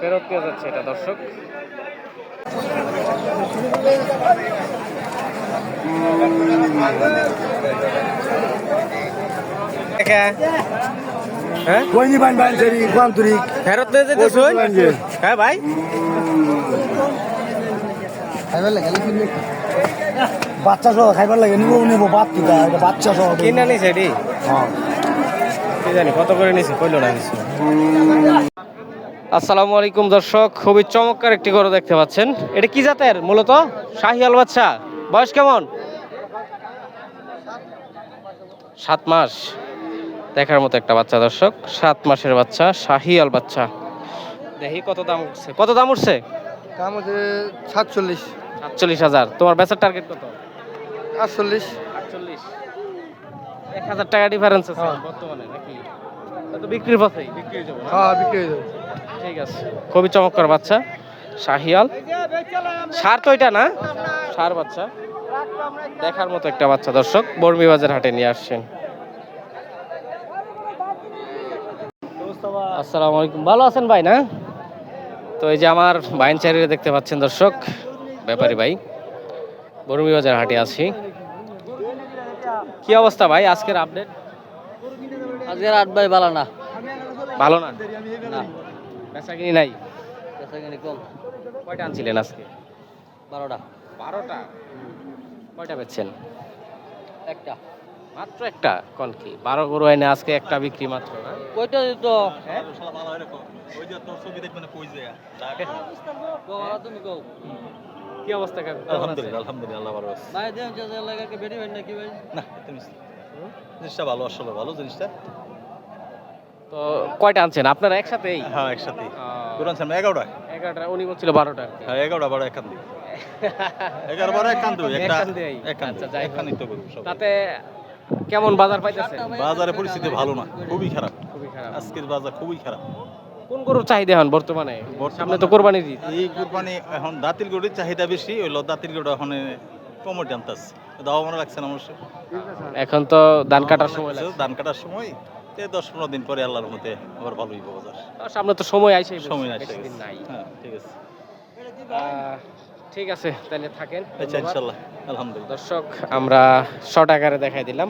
ফেরত নিয়ে যাচ্ছে এটা দর্শক। হ্যাঁ? ফেরত হ্যাঁ ভাই। খাইবার লাগে বাচ্চা সহ খাইবার লাগে নিব নিব বাদ বাচ্চা সহ। কিনা নিছে হ্যাঁ। কি জানি কত করে নিছে? কইলো না কিছু। আসসালামু আলাইকুম দর্শক খুবই চমৎকার একটি গরু দেখতে পাচ্ছেন। এটা কি জাতের? মূলত শাহিয়াল বাচ্চা। বয়স কেমন? সাত মাস। দেখার মতো একটা বাচ্চা দর্শক সাত মাসের বাচ্চা শাহিয়াল বাচ্চা। দেখি কত দাম উঠছে। কত দাম উঠছে? দাম হচ্ছে সাতচল্লিশ। সাতচল্লিশ হাজার। তোমার বেচার টার্গেট কত? আটচল্লিশ। আটচল্লিশ। এক হাজার টাকা ডিফারেন্স আছে। হ্যাঁ। বর্তমানে নাকি? তো বিক্রির পথেই। বিক্রি হয়ে যাব হ্যাঁ বিক্রি হয়ে যাবে ঠিক আছে। খুবই চমৎকার বাচ্চা। শাহিয়াল। সার তো এটা না? সার বাচ্চা। দেখার মতো একটা বাচ্চা দর্শক। বর্মি বাজার হাটে নিয়ে আসছেন। আসসালামু আলাইকুম। ভালো আছেন ভাই না? তো এই যে আমার বাইন চারিরে দেখতে পাচ্ছেন দর্শক। ব্যাপারী ভাই। বর্মি বাজার হাটে আছি। কি অবস্থা ভাই আজকের আপডেট আজকের আট বাই বালা না। ভালো না? বেচা কিনি নাই? বেচা কিনি কম। কয়টা আনছিলেন আজকে? বারোটা। বারোটা? কয়টা বেচছেন? একটা। মাত্র একটা? কোন কি? বারো গরু এনে আজকে একটা বিক্রি মাত্র না? কয়টা দিত? হ্যাঁ? বাবা, তুমি কও। কি অবস্থা কাকু আলহামদুলিল্লাহ আলহামদুলিল্লাহ ভালো আছে। ভাই দেন যে যে লাগাকে বেরি নাকি ভাই? না তুমি জিনিসটা ভালো আসলে ভালো জিনিসটা। তো কয়টা আনছেন? আপনারা একসাথেই? হ্যাঁ একসাথে আহ, কোরআন সামনে এগারোটা এগারোটা উনি বলছিল বারোটা। হ্যাঁ এগারোটা বারো একান দিই এগারো বারো একান দুই একটা একখান দিয়েই? একান আচ্ছা, একানই তো করব সব তাতে কেমন বাজার পাইতেছে বাজারে পরিস্থিতি ভালো না খুবই খারাপ। খুবই খারাপ। আজকের বাজার খুবই খারাপ। কোন গরুর চাহিদা হন বর্তমানে? সামনে তো কোরবানির ঈদ। এই কুরবানি এখন দাঁতির গরুর চাহিদা বেশি হইল দাঁতির গরু এখন কমর জানতাস দাও মনে রাখছেন অবশ্য। এখন তো ধান কাটার সময় ধান কাটার সময় তে দশ পনেরো দিন পরে আল্লাহর মতে আবার ভালো হইব বাজার। সামনে তো সময় আইসে সময় দিন নাই। হ্যাঁ ঠিক আছে। ঠিক আছে তাহলে থাকেন আচ্ছা। ইনশাল্লাহ আলহামদুলিল্লাহ। দর্শক আমরা শর্ট আকারে দেখাই দিলাম।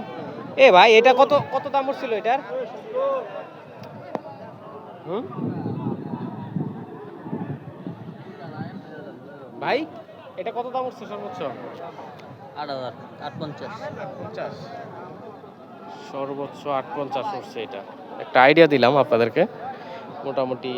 এ ভাই এটা কত কত দাম উঠছিল এটার? ভাই এটা কত দাম হচ্ছে সর্বোচ্চ? আট হাজার আট পঞ্চাশ। পঞ্চাশ। সর্বোচ্চ আট পঞ্চাশ হচ্ছে এটা। একটা আইডিয়া দিলাম আপনাদেরকে। মোটামুটি